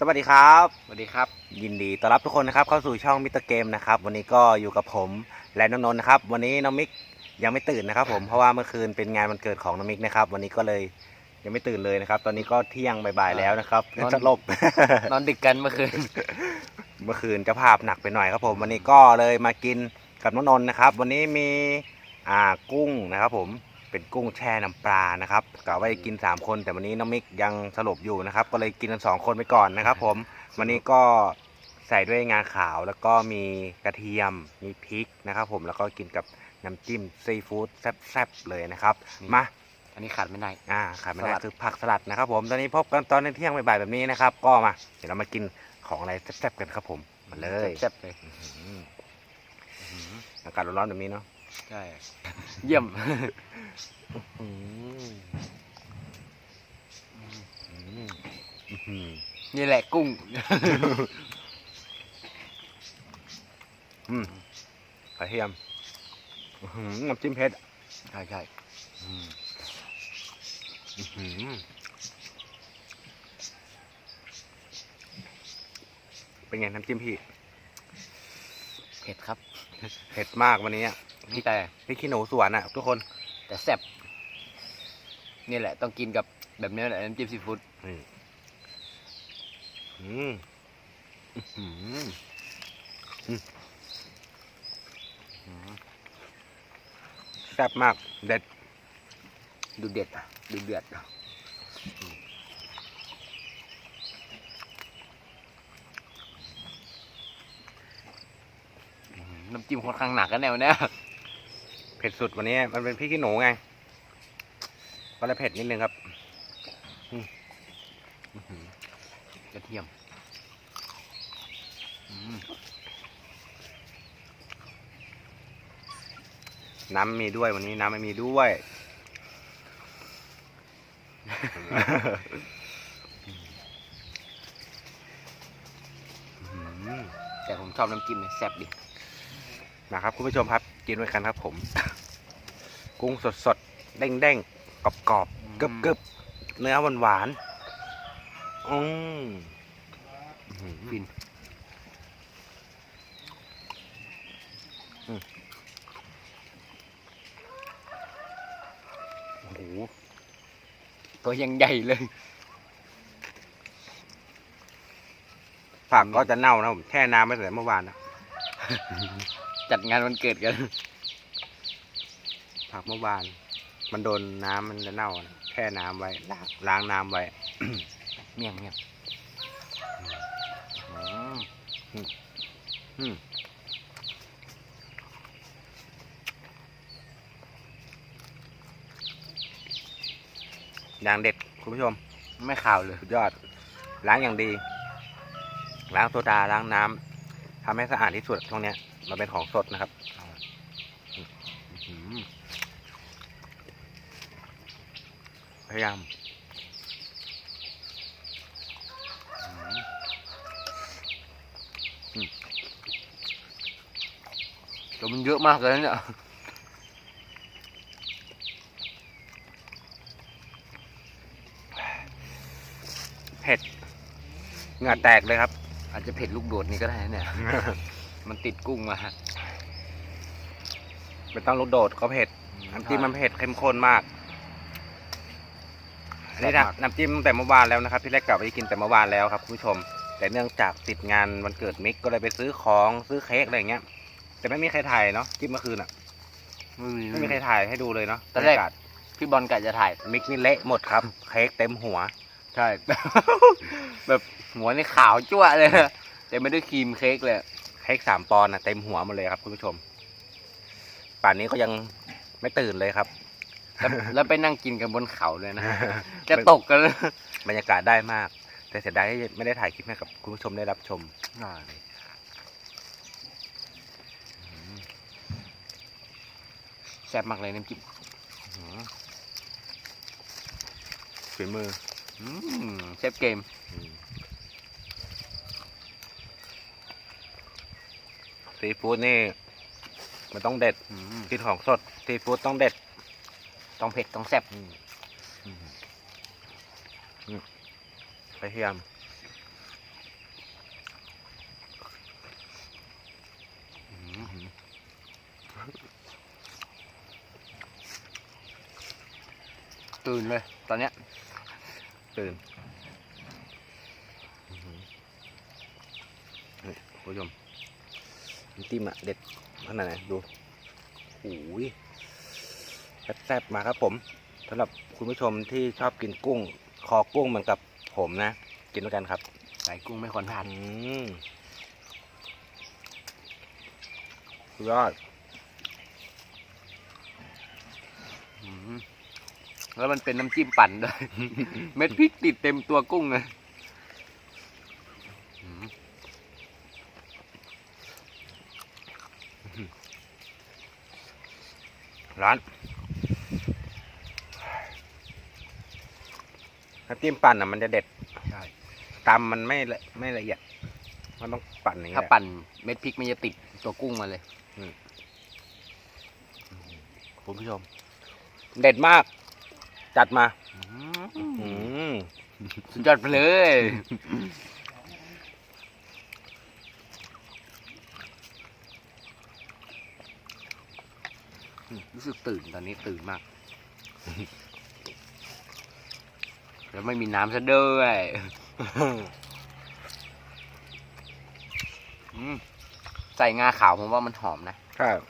สวัสดีครับ สวัสดีครับ ยินดีต้อนรับทุกคนนะครับ เข้าสู่ช่องมิสเตอร์เกมนะครับ วันนี้ก็อยู่กับผมและน้องนนท์นะครับ วันนี้น้องมิกยังไม่ตื่นนะครับ ผมเพราะว่าเมื่อคืนเป็นงานวันเกิดของน้องมิกนะครับ วันนี้ก็เลยยังไม่ตื่นเลยนะครับ ตอนนี้ก็เที่ยงบ่ายๆแล้วนะครับนอน จะลบ นอนดึกกันเมื่อคืน เมื่อคืนเจ้าภาพหนักไปหน่อยครับผมวันนี้ก็เลยมากินกับน้องนนท์นะครับ วันนี้มีอ่ากุ้งนะครับ ผม เป็นกุ้งแช่น้ำปลานะครับกะไว้กิน 3 คนแต่วันนี้น้องมิกยังสลบอยู่นะครับ ก็เลยกินกันสองคนไปก่อนนะครับ ผมวันนี้ก็ใส่ด้วยงาขาวแล้วก็มีกระเทียมมีพริกนะครับ ผมแล้วก็กินกับน้ำจิ้มซีฟู้ดแซ่บๆเลยนะครับนี่ มา อันนี้ขาดไม่ได้ อ่าขาดไม่สได้ลัด คือผักสลัดนะครับ ผมตอนนี้พบกันตอนเที่ยงบ่ายๆแบบนี้นะครับ ก็มา เดี๋ยวเรามากินของอะไรแซ่บๆกันครับผมมาเลยแซ่บๆเลยอืมอากาศร้อนๆแบบนี้เนาะใช่ เยี่ยมอืมอืม นี่แหละกุ้งอืมกระเทียมอื้อหือน้ำจิ้มเผ็ดใช่ใช่อืมอื้อหือเป็นไงน้ำจิ้มพี่ เผ็ดครับ เผ็ดมากวันนี้อะนี่แต่พริกขี้หนูสวนอะ ทุกคน แต่แซ่บ นี่แหละต้องกินกับแบบนี้แหละน้ำจิ้มซีฟู้ดนี่อืมอื้อหืออืมแซ่บมาก เด็ด ดูเด็ดอะ ดูเดือดอะอืมน้ำจิ้มค่อนข้างหนักกันแนวเนี้ยเผ็ดสุดวันนี้ มันเป็นพริกขี้หนูไง ก็เลยเผ็ดนิดนึงครับกระเทียมน้ำมีด้วยวันนี้น้ำไม่มีด้วย แต่ผมชอบน้ำจิ้มแซ่บดินะครับคุณผู้ชมครับ กินด้วยกันครับผม กุ้งสดสดๆเด้งเด้ง กรอบกรอบๆกรึบกรึบเนื้อหวานหวานๆอืมอื้อหือฟินโอ้โหตัวยังใหญ่เลยผักก็จะเน่านะผมแช่น้ำไปแต่เมื่อวานนะจัดงานวันเกิดกันผักเมื่อวาน มันโดนน้ำมันจะเน่านะแช่น้ำไว้ล้างล้างน้ำไว้ เมี่ยงเมี่ยงอืมอืมอย่างเด็ดคุณผู้ชม ไม่ข่าวเลยสุดยอด ล้างอย่างดี ล้างโซดาล้างน้ำทำให้สะอาดที่สุดตรงเนี้ย มันเป็นของสดนะครับอื้อหือ พยายามตัวมันเยอะมากเลยนะเนี่ยเผ็ดเหงื่อแตกเลยครับ อาจจะเผ็ดลูกโดดนี่ก็ได้นะเนี่ย มันติดกุ้งมาไม่ต้องลูกโดดก็เผ็ดน้ำจิ้มมันเผ็ดเข้มข้นมาก อันนี้นะน้ำจิ้มตั้งแต่เมื่อวานแล้วนะครับพี่เล็กกลับไปกินแต่เมื่อวานแล้วครับคุณผู้ชม แต่เนื่องจากติดงานวันเกิดมิกก็เลยไปซื้อของซื้อเค้กอะไรอย่างเงี้ย แต่ไม่มีใครถ่ายเนาะคลิปเมื่อคืนอะไม่มีใครถ่ายให้ดูเลยเนาะตอนแรกบยาาศพี่บอลกะจะถ่ายมิกนี่เละหมดครับเค้กเต็มหัว ใช่ แบบหัวนี่ขาวจั่วเลยนะแต่ไม่ได้ครีมเค้กเลยเค้กสามปอนด์อะเต็มหัวหมดเลยครับคุณผู้ชม ป่านนี้ก็ยังไม่ตื่นเลยครับ แล้วแล้วไปนั่งกินกันบนเขาเลยนะ จะตกกันเลยบรรยากาศได้มาก แต่เสียดายที่ไม่ได้ถ่ายคลิปให้กับคุณผู้ชมได้รับชมแซ่บมากเลยน้ำจิ้มอื้อหือฝีมืออืมเชฟเกมอืมซีฟู้ดนี่ มันต้องเด็ดอืมกินของสดซีฟู้ดต้องเด็ด ต้องเผ็ดต้องแซ่บไปเทียมตื่นเลย ตอนเนี้ย ตื่นผู้ชมน้ำจิ้มอะเด็ดขนาดไหนดูโอ้ย แซ่บๆมาครับผมสำหรับคุณผู้ชมที่ชอบกินกุ้ง คอกุ้งเหมือนกับผมนะ กินด้วยกันครับใส่กุ้งไม่ควรพลาดอืมสุดยอดอืมแล้วมันเป็นน้ำจิ้มปั่นด้วย เม็ดพริกติดเต็มตัวกุ้งเลยอืมร้าน น้ำจิ้มปั่นอะมันจะเด็ดใช่ตำมันไม่ละไม่ละเอียด มันต้องปั่นอย่างเงี้ถ้ายปั่นเม็ดพริกมันจะติดตัวกุ้งมาเลยคุณผู้ชมเด็ดมาก จัดมา อืมสุดยอดไปเลยรู้สึกตื่นตอนนี้ตื่นมาก แล้วไม่มีน้ำซะด้วยอืมใส่งาขาวผมว่ามันหอมนะ ครับ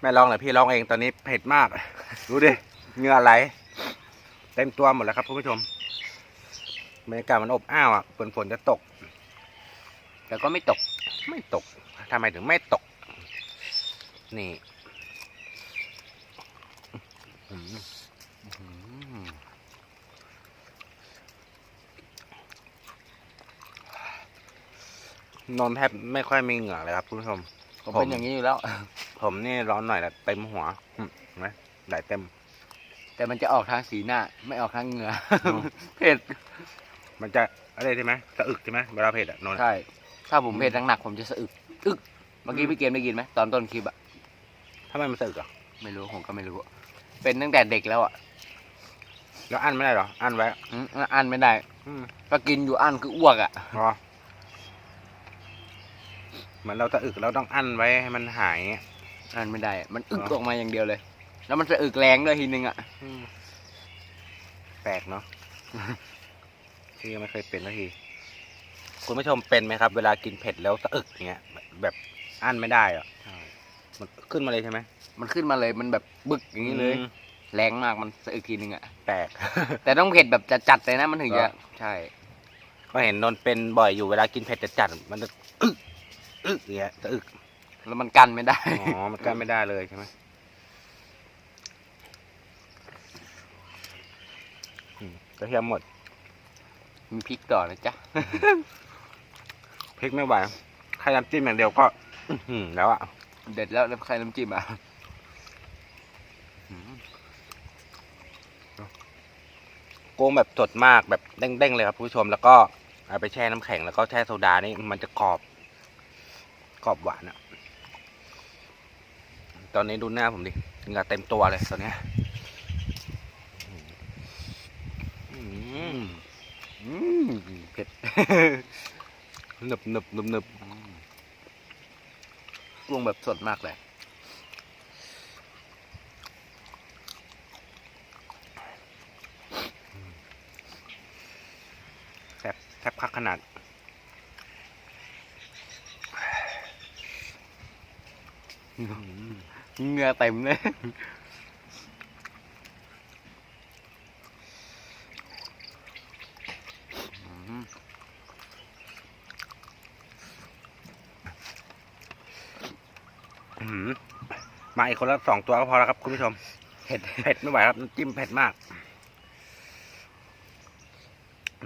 แม่ลองหน่อยพี่ลองเองตอนนี้เผ็ดมากดูดิเหงื่อไหลเต็มตัวหมดแล้วครับคุณผู้ชมบรรยากาศมันอบอ้าวอะฝนฝนจะตก แต่ก็ไม่ตกไม่ตก ทำไมถึงไม่ตก นี่อืมอืมนอนแทบไม่ค่อยมีเหงื่อเลยครับคุณผู้ชมผมผมเป็นอย่างนี้อยู่แล้ว ผมนี่ร้อนหน่อยแต่เต็มหัวอืมเห็นไหมไหลเต็ม แต่มันจะออกทางสีหน้า ไม่ออกทางเหงื่ออืมเผ็ด มันจะอะไรใช่ไหมสะอึกใช่ไหมเวลาเผ็ดอะนนท์ใช่ ถ้าผมเผ็ดหนักๆผมจะสะอึก อึกเมื่อกี้พี่เกมได้ยินไหมตอนต้นคลิปอะทำไมมันสะอึกอะไม่รู้ผมก็ไม่รู้เป็นตั้งแต่เด็กแล้วอะแล้วอั้นไม่ได้เหรอ อั้นไว้อืมอันไม่ได้อืมก็กินอยู่อันคืออ้วกอะพอเหมือนเราสะอึกเราต้องอั้นไว้ให้มันหายอันไม่ได้ มันอึกอ๋อออกมาอย่างเดียวเลย แล้วมันสะอึกแรงด้วยทีนึงอะอืมแปลกเนาะที่ยังไม่เคยเป็นสักที คุณผู้ชมเป็นไหมครับ เวลากินเผ็ดแล้วสะอึกเงี้ย แบบอั้นไม่ได้อะมันขึ้นมาเลยใช่ไหมมันขึ้นมาเลยมันแบบบึกอย่างนี้เลยอืมแรงมากมันสะอึกทีนึงอะแปลกแต่ต้องเผ็ดแบบจัดๆเลยนะมันถึงเหรจะอใช่ ก็เห็นนนท์เป็นบ่อยอยู่เวลากินเผ็ดจัดๆมันจะอึกอึกอย่างเงี้ยสะอึกแล้วมันกันไม่ได้อ๋อมันกันไม่ได้เลยใช่ไหมอืมกระเทียมหมด มีพริกต่อนะจ๊ะ พริกไม่ไหวแค่น้ำจิ้มอย่างเดียวก็ อื้อหือแล้วอะ เด็ดแล้วแล้วใครน้ำจิ้มอะอืมโกงแบบสดมากแบบเด้งๆเลยครับคุณผู้ชมแล้วก็เอาไปแช่น้ำแข็งแล้วก็แช่โซดานี่มันจะกรอบกรอบหวานอะตอนนี้ดูหน้าผมดิเหงื่อเต็มตัวเลยตอนเนี้ยอืมอืมเผ็ด หนึบหนึบหนึบหนึบ ปรุงแบบสดมากเลยแทบแทบคักขนาดเหงื่อเต็มเลย อืม อื้อหือ มาอีกคนละสองตัวก็พอแล้วครับ คุณผู้ชมเผ็ดเผ็ดไม่ไหวครับน้ำจิ้มเผ็ดมาก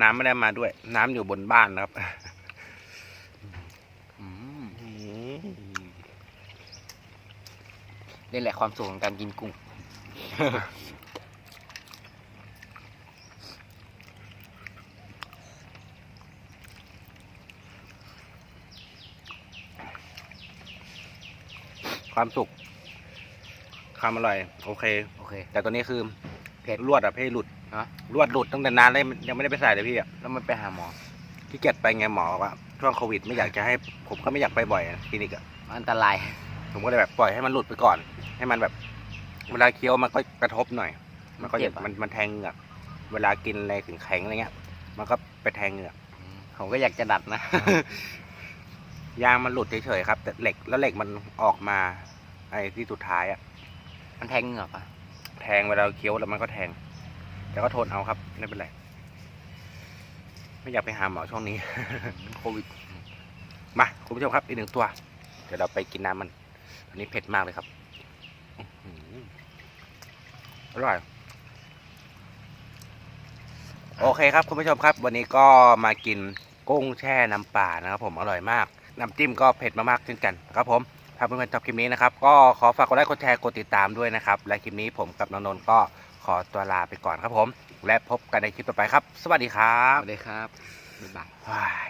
น้ำไม่ได้มาด้วย น้ำอยู่บนบ้านนะครับอืมอืมนี่แหละความสุขของการกินกุ้ง ความสุขความอร่อยโอเค โอเค แต่ตัวนี้คือเผ็ดลวดอะเพ่หลุดฮะลวดหลุดตั้งแต่นานเลยยังไม่ได้ไปใส่เลยพี่อะแล้วมันไปหาหมอขี้เกียจไปไงหมอบอกว่าช่วงโควิดไม่อยากจะให้ผมก็ไม่อยากไปบ่อยอะคลินิกอะอันตราย ผมก็เลยแบบปล่อยให้มันหลุดไปก่อน ให้มันแบบ เวลาเคี้ยวมันก็กระทบหน่อย มันก็เจ็จะบอะมันมันแทงเหงือกเวลากินอะไรถึงแข็งๆอะไรเงี้ย มันก็ไปแทงเหงือกผมก็อยากจะดัดนะยางมันหลุดเฉยๆครับ แต่เหล็กแล้วเหล็กมันออกมา ไอ้ที่สุดท้ายอะมันแทงเหงือกอะ แทงเวลาเคี้ยวแล้วมันก็แทง แต่ก็ทนเอาครับ ไม่เป็นไร ไม่อยากไปหาหมอช่วงนี้ โควิด มาคุณผู้ชมครับ อีกหนึ่งตัว เดี๋ยวเราไปกินน้ำมัน อันนี้เผ็ดมากเลยครับอื้อหืออร่อย โอเคครับ คุณผู้ชมครับ วันนี้ก็มากินกุ้งแช่น้ำปลานะครับผมอร่อยมาก น้ำจิ้มก็เผ็ดมากๆเช่นกันครับผม ถ้าเพื่อนๆชอบคลิปนี้นะครับ ก็ขอฝากกดไลค์กดแชร์กดติดตามด้วยนะครับ และคลิปนี้ผมกับน้องนนท์ก็ขอตัวลาไปก่อนครับผม และพบกันในคลิปต่อไปครับ สวัสดีครัสบวัสดีครับบ๊ายบายว้าย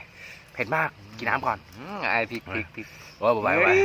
เผ็ดมากกินน้ำก่อน อืมไอพริกพริกพริก โอ้ยบ๊ายบาย